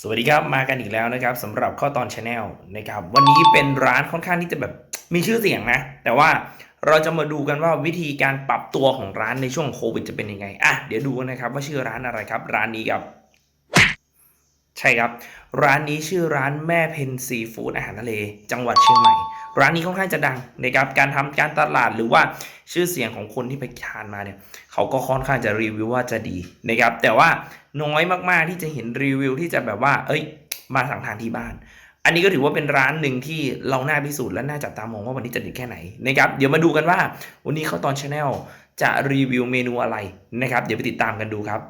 สวัสดีครับมากันอีกแล้วนะครับสำหรับข้อตอนชาแนลนะครับวันนี้เป็นร้านค่อนข้างที่จะแบบมีชื่อเสียงนะ แต่ว่าเราจะมาดูกันว่าวิธีการปรับตัวของร้านในช่วงโควิดจะเป็นยังไงอะเดี๋ยวดูกันนะครับว่าชื่อร้านอะไรครับ ร้านนี้ครับ ใช่ครับ ร้านนี้ชื่อร้านแม่เพนซีฟู้ดอาหารทะเล จังหวัดเชียงใหม่ ร้านนี้ค่อนข้างจะดังนะครับการทำการตลาดหรือว่าชื่อเสียงของคนที่ไปทานมาเนี่ยเขาก็ค่อนข้างจะรีวิวว่าจะดีนะครับแต่ว่าน้อยมากๆที่จะเห็นรีวิวที่จะแบบว่า เอ้ย มาสั่งทานที่บ้าน อันนี้ก็ถือว่าเป็นร้านหนึ่งที่เราน่าพิสูจน์และน่าจับตามองว่าวันนี้จะด็ดแค่ไหนนะครับเดี๋ยวมาดูกันว่า วันนี้เขาตอนชาแนลจะรีวิวเมนูอะไรนะครับ เดี๋ยวไปติดตามกันดูครับ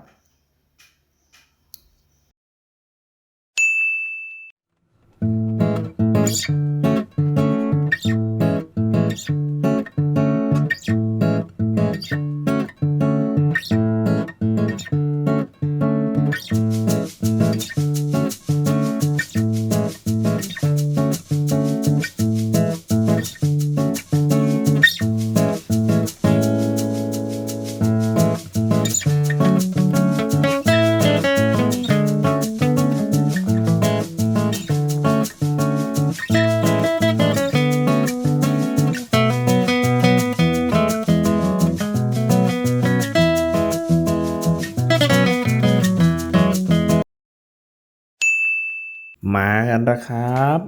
มากันนะครับ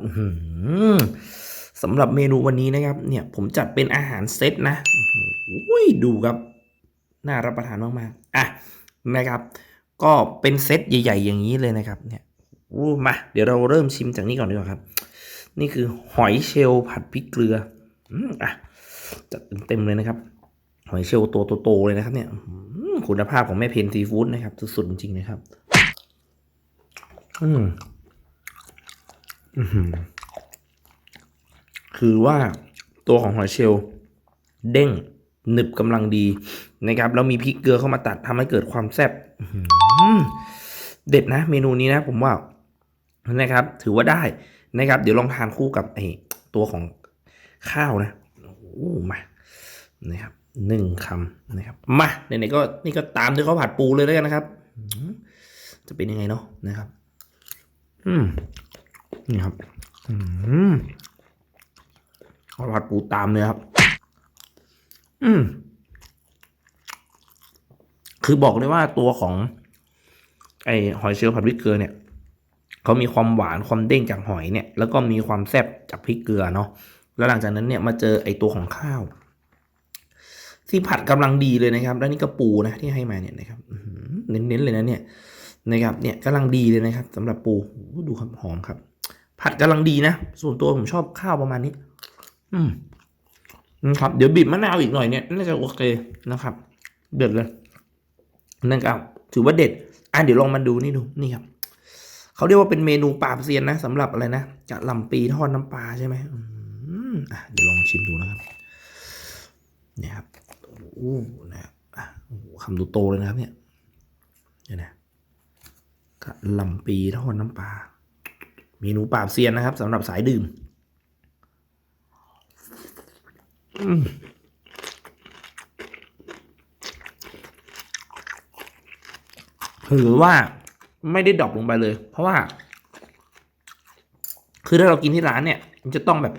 สำหรับเมนูวันนี้นะครับ เนี่ยผมจัดเป็นอาหารเซตนะอุ้ยดูครับน่ารับประทานมากๆอะนะครับ ก็เป็นเซตใหญ่ ๆ อย่างนี้เลยนะครับ เนี่ยอู้มา เดี๋ยวเราเริ่มชิมจากนี้ก่อนดีกว่าครับ นี่คือหอยเชลล์ผัดพริกเกลืออืมอะจัดเต็มๆเลยนะครับหอยเชลล์ตัวโตๆเลยนะครับ เนี่ยคุณภาพของแม่เพนซีฟู้ดนะครับ สุดๆจริงๆนะครับ อืม คือว่าตัวของหอยเชลล์เด้งหนึบกำลังดีนะครับแล้วมีพริกเกลือเข้ามาตัดทำให้เกิดความแซ่บเด็ดนะ เมนูนี้นะ ผมว่านะครับ ถือว่าได้นะครับ เดี๋ยวลองทานคู่กับไอ้ตัวของข้าวนะโอ้มานะครับหนึ่งคำนะครับ มาไหนๆก็นี่ก็ตามด้วยข้าวผัดปูเลยแล้วกันนะครับ จะเป็นยังไงเนาะนะครับ อืม นี่ครับ อืมข้าวผัดปูตามเลยครับ อืมคือบอกเลยว่าตัวของ ไอหอยเชลล์ผัดพริกเกลือเนี่ยเขามีความหวานความเด้งจากหอยเนี่ย แล้วก็มีความแซ่บจากพริกเกลือเนาะแล้วหลังจากนั้นเนี่ยมาเจอไอตัวของข้าวที่ผัดกำลังดีเลยนะครับ แล้วนี่ก็ปูนะที่ให้มาเนี่ยนะครับเน้นๆเลยนะเนี่ยนะครับ เนี่ยกำลังดีเลยนะครับสำหรับปูดูครับหอมครับ ผัดกำลังดีนะ ส่วนตัวผมชอบข้าวประมาณนี้ อืมนะครับ เดี๋ยวบีบมะนาวอีกหน่อยเนี่ยน่าจะโอเคนะครับ เด็ดเลยนะครับถือว่าเด็ด อะเดี๋ยวลองมาดูนี่ดูนี่ครับเขาเรียกว่าเป็นเมนูปราบเซียนนะสำหรับอะไรนะกะหล่ำปีทอดน้ำปลาใช่ไหมอืมอะเดี๋ยวลองชิมดูนะครับ เนี่ยครับโอ้โหนะครับอะโอ้โหคำโตเลยนะครับ เนี่ยเนี่ยนะกะหล่ำปีทอดน้ำปลา เมนูปราบเซียนนะครับสำหรับสายดื่มมถือว่าไม่ได้ดรอปลงไปเลย เพราะว่า คือถ้าเรากินที่ร้านเนี่ย มันจะต้องแบบ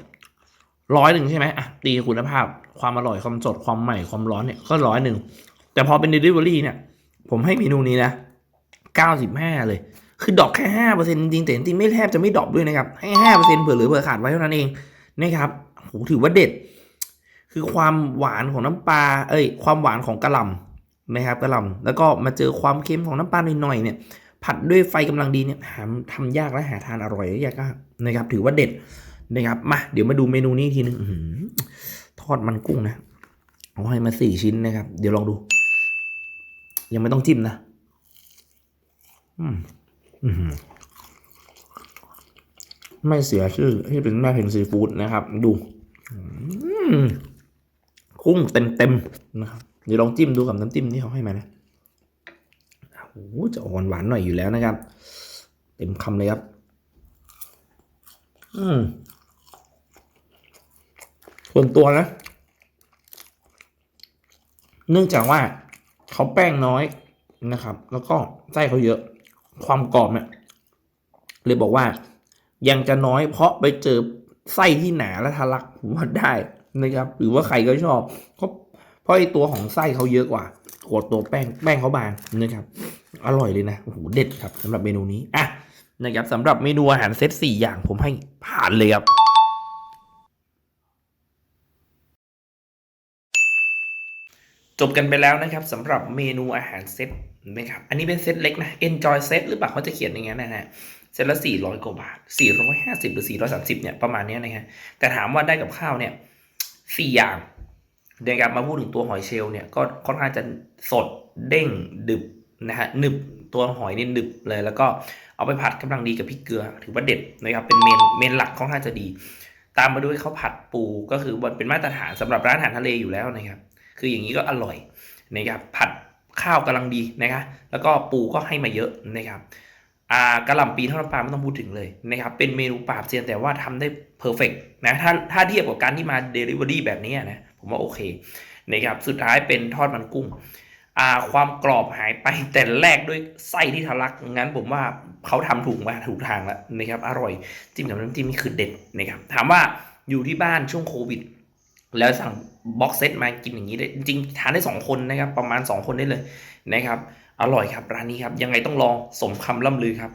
ร้อยหนึ่งใช่ไหมอะตีคุณภาพ ความอร่อยความสดความใหม่ความร้อนเนี่ยก็ร้อยหนึ่งแต่พอเป็น Delivery เนี่ย ผมให้เมนูนี้นะเก้าสิบห้าเลย คือดอกแค่ห้าเปอร์เซ็นต์จริงๆแต่จริงไม่แทบจะไม่ดอปด้วยนะครับ ให้ห้าเปอร์เซ็นต์เผื่อหลือเผื่อขาดไว้เท่านั้นเองนะครับโหถือว่าเด็ด คือความหวานของน้ำปลาเอ้ย ความหวานของกระหล่ำนะครับกระหล่ำแล้วก็มาเจอความเค็มของน้ำปลาหน่อยๆเนี่ย ผัดด้วยไฟกำลังดีเนี่ยหาทำยากและหาทานอร่อยยากนะครับ ถือว่าเด็ดนะครับมาเดี๋ยวมาดูเมนูนี้ทีหนึงอทอดมันกุ้งนะเอาให้มาสี่ชิ้นนะครับ เดี๋ยวลองดู ยังไม่ต้องจิ้มนะ อืม ไม่เสียชื่อที่เป็นแม่เพนซีฟู้ดนะครับ ดูอืมกุ้งเต็มเต็มๆนะครับเดี๋ยวลองจิ้มดูกับน้ำจิ้มที่เขาให้มานะโอ้โหจะอ่อนหวานหน่อยอยู่แล้วนะครับ เต็มคำเลยครับ อืมส่วนตัวนะ เนื่องจากว่าเขาแป้งน้อยนะครับ แล้วก็ไส้เขาเยอะ ความกรอบเนี่ยเลยบอกว่า ยังจะน้อยเพราะไปเจอไส้ที่หนาและทะลักผมว่าได้นะครับ หรือว่าใครก็ชอบเพราะเพราะไอตัวของไส้เขาเยอะกว่ากว่าตัวแป้งแป้งเขาบางนะครับ อร่อยเลยนะโอ้โหเด็ดครับสำหรับเมนูนี้อะนะครับสำหรับเมนูอาหารเซตสี่อย่างผมให้ผ่านเลยครับ จบกันไปแล้วนะครับสำหรับเมนูอาหารเซตนะครับอันนี้เป็นเซตเล็กนะ enjoy set หรือเปล่าเขาจะเขียนอย่างนั้นนะฮะเซตละ400 กว่าบาท 450 หรือ 430 เนี่ยประมาณนี้นะฮะแต่ถามว่าได้กับข้าวเนี่ย4อย่างนะครับมาพูดถึงตัวหอยเชลล์เนี่ยก็ค่อนข้างจะสดเด้งดึบนะฮะหนึบตัวหอยนี่หนึบเลย แล้วก็เอาไปผัดกำลังดีกับพริกเกลือ ถือว่าเด็ดนะครับเป็นเมนเมนหลักค่อนข้างจะดี ตามมาด้วยข้าวผัดปูก็คือเป็นมาตรฐานสำหรับร้านอาหารทะเลอยู่แล้วนะครับ คืออย่างนี้ก็อร่อยนะครับผัดข้าวกำลังดีนะครับแล้วก็ปูก็ให้มาเยอะนะครับอ่ากระหล่ำปีทอดน้ำปลาไม่ต้องพูดถึงเลยนะครับเป็นเมนูปราบเซียนแต่ว่าทำได้เพอร์เฟกนะถ้าถ้าเทียบกับการที่มาเดลิเวอรี่แบบนี้นะผมว่าโอเคนะครับสุดท้ายเป็นทอดมันกุ้งอ่าความกรอบหายไปแต่แรกด้วยไส้ที่ทะลักงั้นผมว่าเขาทำถูกมาถูกทางแล้วนะครับอร่อยจิ้มกับน้ำจิ้มนี่คือเด็ดนะครับถามว่าอยู่ที่บ้านช่วงโควิด แล้วสั่งบ็อกเซตมากินอย่างนี้ได้จริงทานได้ 2 คนนะครับ ประมาณ 2 คนได้เลยนะครับ อร่อยครับร้านนี้ครับ ยังไงต้องลองสมคำล่ำลือครับ